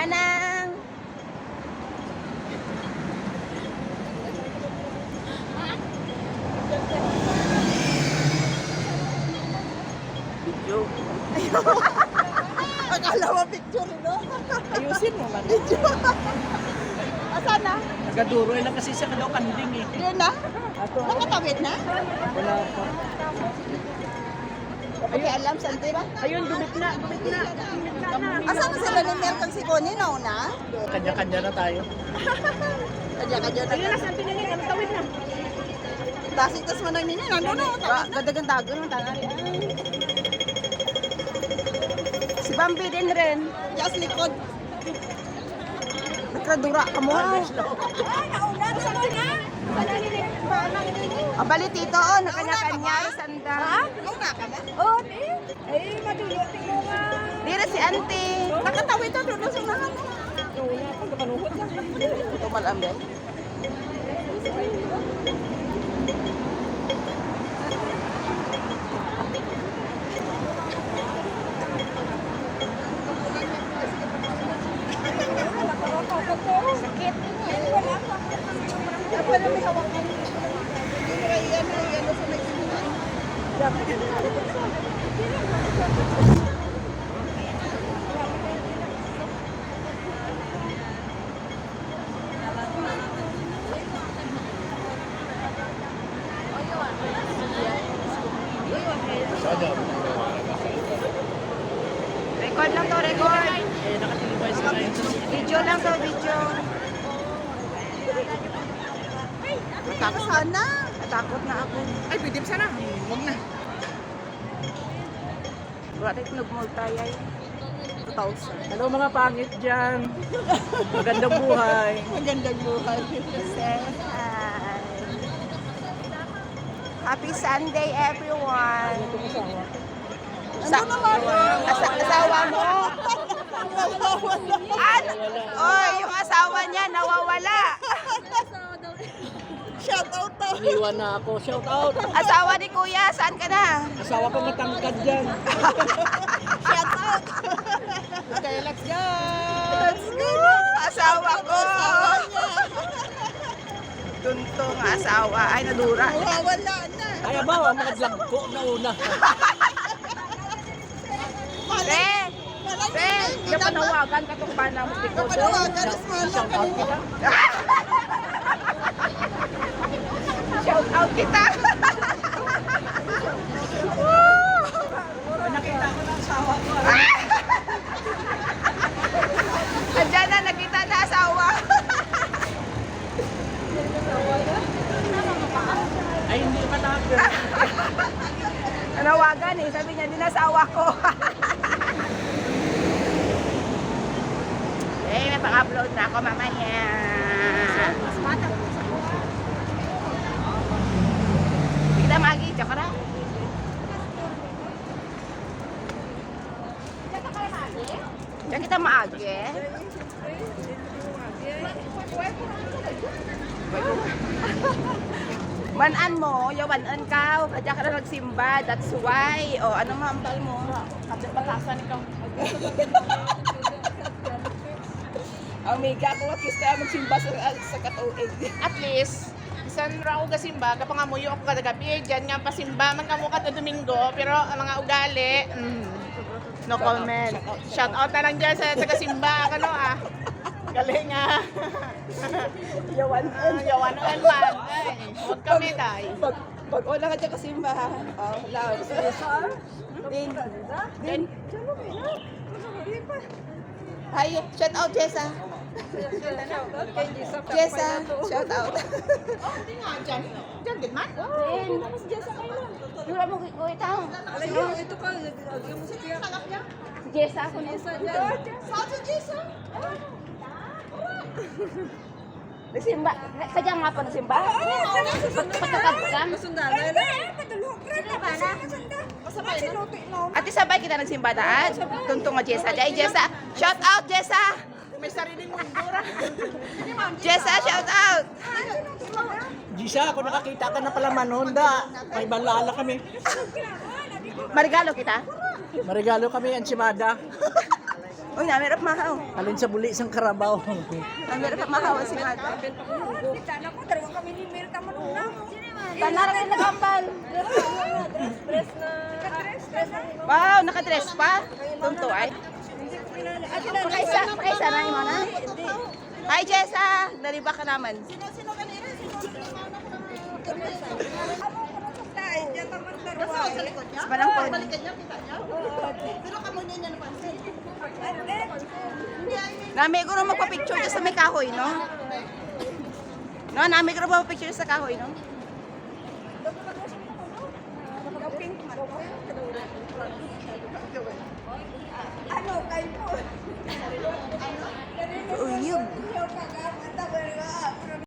Manang! Video. Akala mo picture, no? Ayusin mo man. Asan na? Nagaduro lang kasi siya daw kanding eh. Yun na? Nakatawid na? wala pa. Okay, alam, saan tira? Ayun, dumit na, dumit na. Asan na sila ni Mer kang si Connie na una? Kanya-kanya na tayo. Kanya-kanya na. Ayun na, saan pinili? Ang tawid na. Tasig tas man nini, nandun na. Gadagan-dagan ng tanari. Si Bambi din rin. Just likod. Nakradura ka mo. Abali tito, oh, nakanya-kanya, sanda. Ha? Nauna ka na? Oh, di. Ay, madulot mo nga. Dira si auntie. Nakatawid to doon sa mga. Wala pa, kapanuhot lang. Ito malambe. Sakit. Wala pa. Apa na may hawakan? Dira yan, yan sa nagsimulan. Record lang to, record. Video lang to, video. Natakot sana. Natakot na ako. Ay, pwede sana. Huwag na. Wala tayo nagmultay ay. 2,000. Hello mga pangit dyan. Magandang buhay. Magandang buhay. Hi. Happy Sunday, everyone. Sa asa asawa mo. ano? Oy, yung asawa niya nawawala. Shout out to. Iniwan na ako. Shout out. Asawa ni Kuya, saan ka na? Asawa ko matangkad dyan. Shout out. Okay, let's go. Let's go. Asawa ko. Tuntong asawa. Ay, nadura. Nawawala na. Kaya ba, ang mga vlog ko na una. Pre, pre, napanawagan ka kung paano mo tikod. Napanawagan, Shout out kita. Shout out kita. Nakita ko na asawa ko. Andiyan na, nakita na asawa. Ay, hindi pa tapos. Nanawagan eh, sabi niya, din asawa ko. eh, may pang-upload na ako mamaya. Kita magi, tsaka na. Diyan kita maagi. Manan mo, yawanan ka, kadya ka na nagsimba, that's why. O, ano mahambal mo? Kasi bakasan ikaw. Amiga, ako at least tayo magsimba sa, sa katuig. At least, isan ra ko gasimba, kapangamuyo ako kada gabi, dyan nga pasimba, man kamo kada Domingo, pero ang mga ugali, mm, No comment. shout out na lang dyan sa taga-simba, kano ah. Galing ah. Yawanan. Ah, Yawanan man. Ay, huwag kami day. Pag, pag wala ka dyan kasimba, oh, love. Din, din. Hi, shout out Jessa. Jessa, shout out. Dyan. Dyan tapos Jessa kayo lang. Si Jessa ako na. Saan si. Sila ba na? Masabay na. Ate sabay kita nagsimba daan. Tuntong nga Jessa. Jai Jessa. Shout out Jessa. May sariling mundura. Jessa, shout out. Gisa, ako nakakita ka na pala manonda. May balala kami. Marigalo kita. Marigalo kami, ansimada. Uy, namirap mahaw. Alin sa buli isang karabaw. Namirap mahaw si Mata. Kita na ko, dalawa kami ni Mirta Manuna. Tanara rin nagambal. Dress na. Wow, nakadress pa. Tunto ay. Pakaisa, pakaisa na mo na. Hi Jessa, nariba ka naman. Dyan naman dalawa. Sa panangkon. Nami ko rin magpa-picture sa may kahoy, no? No, nami ko rin magpa-picture sa kahoy, no? Ano, kayo po? Uyog. Yung kagamata, wala.